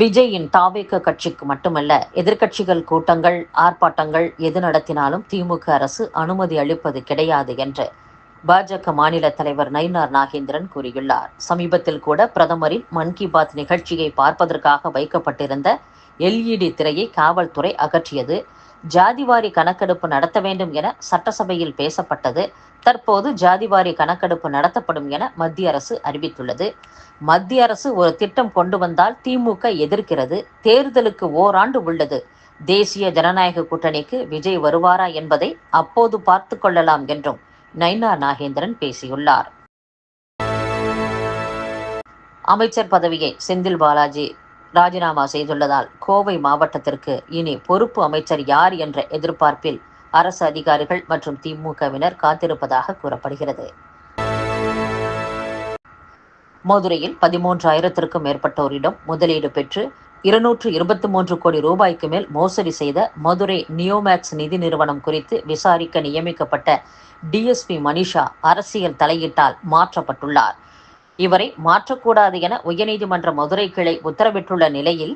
விஜயின் தாவேக கட்சிக்கு மட்டுமல்ல எதிர்க்கட்சிகள் கூட்டங்கள் ஆர்ப்பாட்டங்கள் எது நடத்தினாலும் திமுக அரசு அனுமதி அளிப்பது கிடையாது என்று பாஜக மாநில தலைவர் நயினார் நாகேந்திரன் கூறியுள்ளார். சமீபத்தில் கூட பிரதமரின் மன் கி பாத் நிகழ்ச்சியை பார்ப்பதற்காக வைக்கப்பட்டிருந்த எல்இடி திரையை காவல்துறை அகற்றியது. ஜாதிவாரி கணக்கெடுப்பு நடத்த வேண்டும் என சட்டசபையில் பேசப்பட்டது. தற்போது ஜாதிவாரி கணக்கெடுப்பு நடத்தப்படும் என மத்திய அரசு அறிவித்துள்ளது. மத்திய அரசு ஒரு திட்டம் கொண்டு வந்தால் திமுக எதிர்க்கிறது. தேர்தலுக்கு ஓராண்டு உள்ளது. தேசிய ஜனநாயக கூட்டணிக்கு விஜய் வருவாரா என்பதை அப்போது பார்த்து கொள்ளலாம் என்றும் நைனா நாகேந்திரன் பேசியுள்ளார். அமைச்சர் பதவியை செந்தில் பாலாஜி ராஜினாமா செய்துள்ளதால் கோவை மாவட்டத்திற்கு இனி பொறுப்பு அமைச்சர் யார் என்ற எதிர்பார்ப்பில் அரசு அதிகாரிகள் மற்றும் திமுகவினர் காத்திருப்பதாக கூறப்படுகிறது. மதுரையில் பதிமூன்றாயிரத்திற்கும் மேற்பட்டோரிடம் முதலீடு பெற்று இருநூற்று இருபத்தி மூன்று கோடி ரூபாய்க்கு மேல் மோசடி செய்த மதுரை நியோமேக்ஸ் நிதி நிறுவனம் குறித்து விசாரிக்க நியமிக்கப்பட்ட டிஎஸ்பி மனிஷா அரசியல் தலையீட்டால் மாற்றப்பட்டுள்ளார். இவரை மாற்றக்கூடாது என உயர்நீதிமன்ற மதுரை கிளை உத்தரவிட்டுள்ள நிலையில்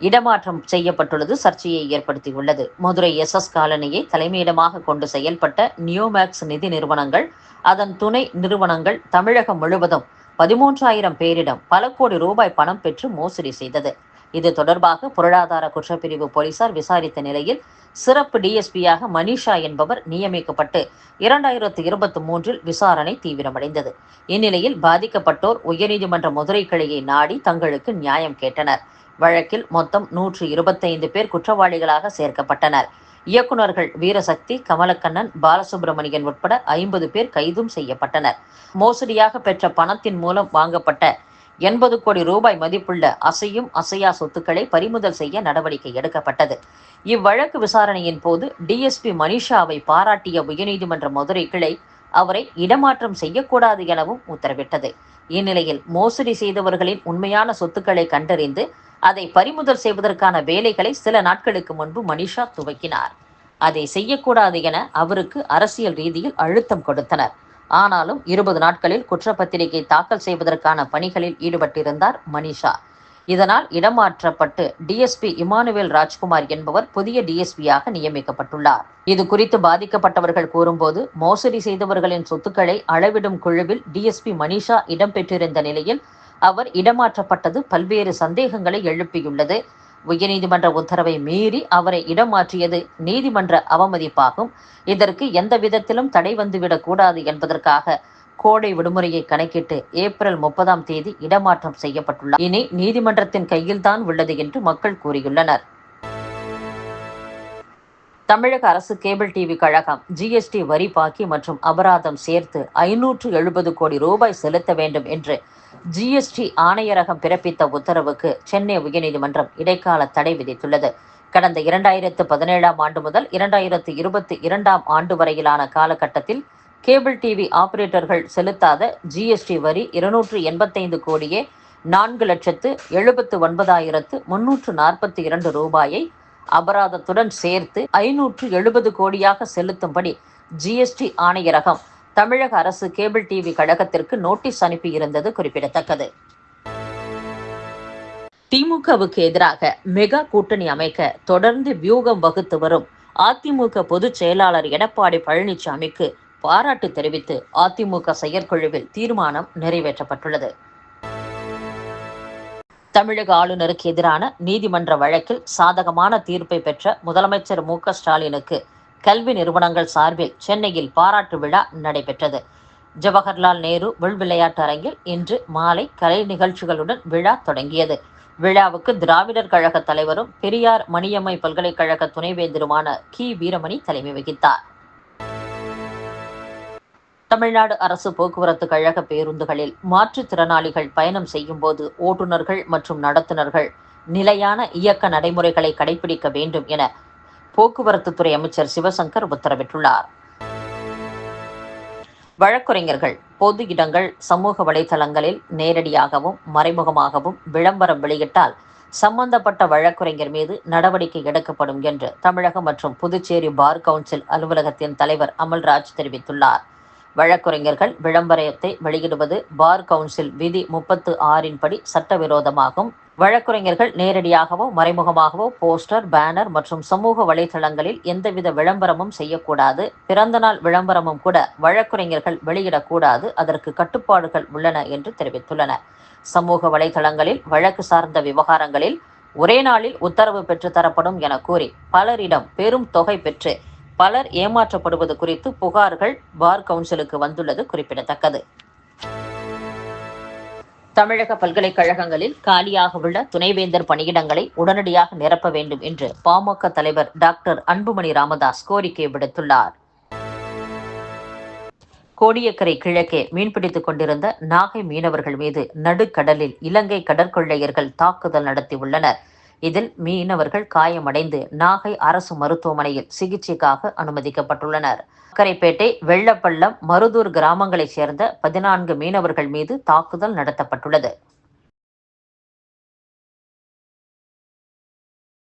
இடமாற்றம் செய்யப்பட்டுள்ளது சர்ச்சையை ஏற்படுத்தியுள்ளது. மதுரை எஸ் எஸ் காலனியை தலைமையிடமாக கொண்டு செயல்பட்ட நியூமேக்ஸ் நிதி நிறுவனங்கள் அதன் துணை நிறுவனங்கள் தமிழகம் முழுவதும் பதிமூன்றாயிரம் பேரிடம் பல கோடி ரூபாய் பணம் பெற்று மோசடி செய்தது. இது தொடர்பாக பொருளாதார குற்றப்பிரிவு போலீசார் விசாரித்த நிலையில் சிறப்பு டிஎஸ்பியாக மனிஷா என்பவர் நியமிக்கப்பட்டு இரண்டாயிரத்து இருபத்தி மூன்றில் விசாரணை தீவிரமடைந்தது. இந்நிலையில் பாதிக்கப்பட்டோர் உயர்நீதிமன்ற மதுரை கிளையை நாடி தங்களுக்கு நியாயம் கேட்டனர். வழக்கில் மொத்தம் நூற்று இருபத்தைந்து பேர் குற்றவாளிகளாக சேர்க்கப்பட்டனர். இயக்குநர்கள் வீரசக்தி கமலக்கண்ணன் பாலசுப்ரமணியன் உட்பட ஐம்பது பேர் கைதும் செய்யப்பட்டனர். மோசடியாக பெற்ற பணத்தின் மூலம் வாங்கப்பட்ட எண்பது கோடி ரூபாய் மதிப்புள்ள அசையும் அசையா சொத்துக்களை பறிமுதல் செய்ய நடவடிக்கை எடுக்கப்பட்டது. இவ்வழக்கு விசாரணையின் போது டிஎஸ்பி மனிஷாவை பாராட்டிய உயர்நீதிமன்ற மதுரை கிளை அவரை இடமாற்றம் செய்யக்கூடாது எனவும் உத்தரவிட்டது. இந்நிலையில் மோசடி செய்தவர்களின் உண்மையான சொத்துக்களை கண்டறிந்து அதை பறிமுதல் செய்வதற்கான வேலைகளை சில நாட்களுக்கு முன்பு மனிஷா துவக்கினார். அதை செய்யக்கூடாது என அவருக்கு அரசியல் ரீதியில் அழுத்தம் கொடுத்தனர். ஆனாலும் இருபது நாட்களில் குற்றப்பத்திரிகை தாக்கல் செய்வதற்கான பணிகளில் ஈடுபட்டிருந்தார் மனிஷா. இதனால் இடமாற்றப்பட்டு டிஎஸ்பி இமானுவேல் ராஜ்குமார் என்பவர் புதிய டிஎஸ்பியாக நியமிக்கப்பட்டுள்ளார். இது குறித்து பாதிக்கப்பட்டவர்கள் கூறும்போது மோசடி செய்தவர்களின் சொத்துக்களை அளவிடும் குழுவில் டிஎஸ்பி மனிஷா இடம்பெற்றிருந்த நிலையில் அவர் இடமாற்றப்பட்டது பல்வேறு சந்தேகங்களை எழுப்பியுள்ளது. உயர்நீதிமன்ற உத்தரவை மீறி அவரை இடமாற்றியது நீதிமன்ற அவமதிப்பாகும். இதற்கு எந்த விதத்திலும் தடை வந்துவிடக் கூடாது என்பதற்காக கோடை விடுமுறையை கணக்கிட்டு ஏப்ரல் முப்பதாம் தேதி இடமாற்றம் செய்யப்பட்டுள்ளார். இனி நீதிமன்றத்தின் கையில்தான் உள்ளது என்று மக்கள் கூறியுள்ளனர். தமிழக அரசு கேபிள் டிவி கழகம் ஜிஎஸ்டி வரி பாக்கி மற்றும் அபராதம் சேர்த்து ஐநூற்று எழுபது கோடி ரூபாய் செலுத்த வேண்டும் என்று ஜிஎஸ்டி ஆணையரகம் பிறப்பித்த உத்தரவுக்கு சென்னை உயர்நீதிமன்றம் இடைக்கால தடை விதித்துள்ளது. கடந்த இரண்டாயிரத்து பதினேழாம் ஆண்டு முதல் இரண்டாயிரத்து இருபத்தி இரண்டாம் ஆண்டு வரையிலான காலகட்டத்தில் கேபிள் டிவி ஆபரேட்டர்கள் செலுத்தாத ஜிஎஸ்டி வரி இருநூற்று எண்பத்தைந்து கோடியே நான்கு லட்சத்து எழுபத்து ஒன்பதாயிரத்து முன்னூற்று நாற்பத்தி இரண்டு ரூபாயை அபராதத்துடன் சேர்த்து ஐநூற்று எழுபது கோடியாக செலுத்தும்படி ஜிஎஸ்டி ஆணையரகம் தமிழக அரசு கேபிள் டிவி கழகத்திற்கு நோட்டீஸ் அனுப்பியிருந்தது குறிப்பிடத்தக்கது. திமுகவுக்கு எதிராக மெகா கூட்டணி அமைக்க தொடர்ந்து வியூகம் வகுத்து வரும் அதிமுக பொதுச் செயலாளர் எடப்பாடி பழனிசாமிக்கு பாராட்டு தெரிவித்து அதிமுக செயற்குழுவில் தீர்மானம் நிறைவேற்றப்பட்டுள்ளது. தமிழக ஆளுநருக்கு எதிரான நீதிமன்ற வழக்கில் சாதகமான தீர்ப்பை பெற்ற முதலமைச்சர் மு ஸ்டாலினுக்கு கல்வி நிறுவனங்கள் சார்பில் சென்னையில் பாராட்டு விழா நடைபெற்றது. ஜவஹர்லால் நேரு உள் விளையாட்டு அரங்கில் இன்று மாலை கலை நிகழ்ச்சிகளுடன் விழா தொடங்கியது. விழாவுக்கு திராவிடர் கழக தலைவரும் பெரியார் மணியம்மை பல்கலைக்கழக துணைவேந்தருமான கி. வீரமணி தலைமை வகித்தார். தமிழ்நாடு அரசு போக்குவரத்து கழக பேருந்துகளில் மாற்றுத்திறனாளிகள் பயணம் செய்யும் போது ஓட்டுநர்கள் மற்றும் நடத்துனர்கள் நிலையான இயக்க நடைமுறைகளை கடைபிடிக்க வேண்டும் என போக்குவரத்து துறை அமைச்சர் சிவசங்கர் உத்தரவிட்டுள்ளார். வழக்குரைஞர்கள் பொது இடங்கள் சமூக வலைதளங்களில் நேரடியாகவும் மறைமுகமாகவும் விளம்பரம் வெளியிட்டால் சம்பந்தப்பட்ட வழக்குரைஞர் மீது நடவடிக்கை எடுக்கப்படும் என்று தமிழகம் மற்றும் புதுச்சேரி பார் கவுன்சில் அலுவலகத்தின் தலைவர் அமல்ராஜ் தெரிவித்துள்ளார். வழக்குரைஞர்கள் விளம்பரத்தை வெளியிடுவது பார் கவுன்சில் விதி முப்பத்து ஆறின் படி சட்டவிரோதமாகும். வழக்குரைஞர்கள் நேரடியாகவோ மறைமுகமாகவோ போஸ்டர் பேனர் மற்றும் சமூக வலைதளங்களில் எந்தவித விளம்பரமும் செய்யக்கூடாது. பிறந்தநாள் விளம்பரமும் கூட வழக்குரைஞர்கள் வெளியிடக்கூடாது. அதற்கு கட்டுப்பாடுகள் உள்ளன என்று தெரிவித்துள்ளன. சமூக வலைதளங்களில் வழக்கு சார்ந்த விவகாரங்களில் ஒரே நாளில் உத்தரவு பெற்று தரப்படும் என கூறி பலரிடம் பெரும் தொகை பெற்று பலர் ஏமாற்றப்படுவது குறித்து புகார்கள் பார் கவுன்சிலுக்கு வந்துள்ளது குறிப்பிடத்தக்கது. தமிழக பல்கலைக்கழகங்களில் காலியாக உள்ள துணைவேந்தர் பணியிடங்களை உடனடியாக நிரப்ப வேண்டும் என்று பாமக தலைவர் டாக்டர் அன்புமணி ராமதாஸ் கோரிக்கை விடுத்துள்ளார். கோடியக்கரை கிழக்கே மீன்பிடித்துக் கொண்டிருந்த நாகை மீனவர்கள் மீது நடுக்கடலில் இலங்கை கடற்கொள்ளையர்கள் தாக்குதல் நடத்தியுள்ளனர். இதில் மீனவர்கள் காயமடைந்து நாகை அரசு மருத்துவமனையில் சிகிச்சைக்காக அனுமதிக்கப்பட்டுள்ளனர். அக்கரைப்பேட்டை வெள்ளப்பள்ளம் மருதூர் கிராமங்களைச் சேர்ந்த பதினான்கு மீனவர்கள் மீது தாக்குதல் நடத்தப்பட்டுள்ளது.